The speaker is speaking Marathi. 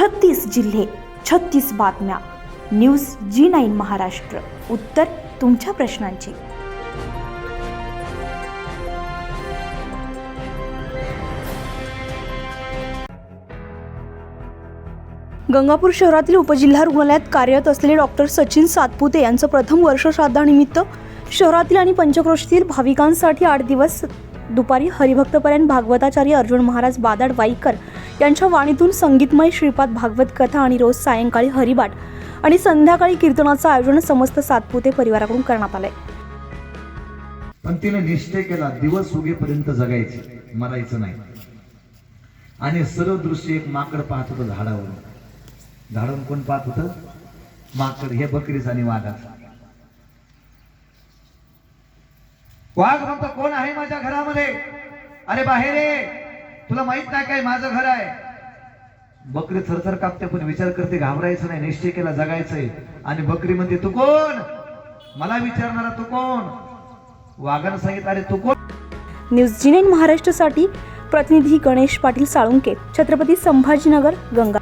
छत्तीस जिल्हे छत्तीस बातम्या. News G nine Maharashtra. उत्तर तुमच्या प्रश्नांची. गंगापूर शहरातील उपजिल्हा रुग्णालयात कार्यरत असलेले डॉक्टर सचिन सातपुते यांचं प्रथम वर्ष श्राद्धानिमित्त शहरातील आणि पंचक्रोशीतील भाविकांसाठी आठ दिवस दुपारी हरिभक्तपर्यंत भागवताचार्य अर्जुन महाराज बादाड वाईकर यांच्या वाणीतून संगीतमय श्रीपाद भागवत कथा आणि रोज सायंकाळी हरिबाट आणि संध्याकाळी कीर्तनाचं आयोजन समस्त सातपुते परिवाराकडून करण्यात आलंय. पण तिने निश्चय केला दिवस उगेपर्यंत जगायचं मरायचं नाही. आणि सर्व दृश्य एक माकड पाहत होतं झाडावरून. झाडावरून कोण पाहत होतं? माकड हे बकरीच आणि वाघाचा. वाघ म्हणतो कोण आहे माझ्या घरामध्ये? अरे बाहेर तुला माहीत नाही काय माझं घर आहे? बकरी थरथर कापते पण विचार करते घाबरायचं नाही निश्चय केला जगायचंय. आणि बकरी म्हणते तू कोण? मला विचारणारा तू कोण? वाघन सांगितलं अरे तू कोण? न्यूज महाराष्ट्रासाठी प्रतिनिधी गणेश पाटील साळुंके छत्रपती संभाजीनगर गंगा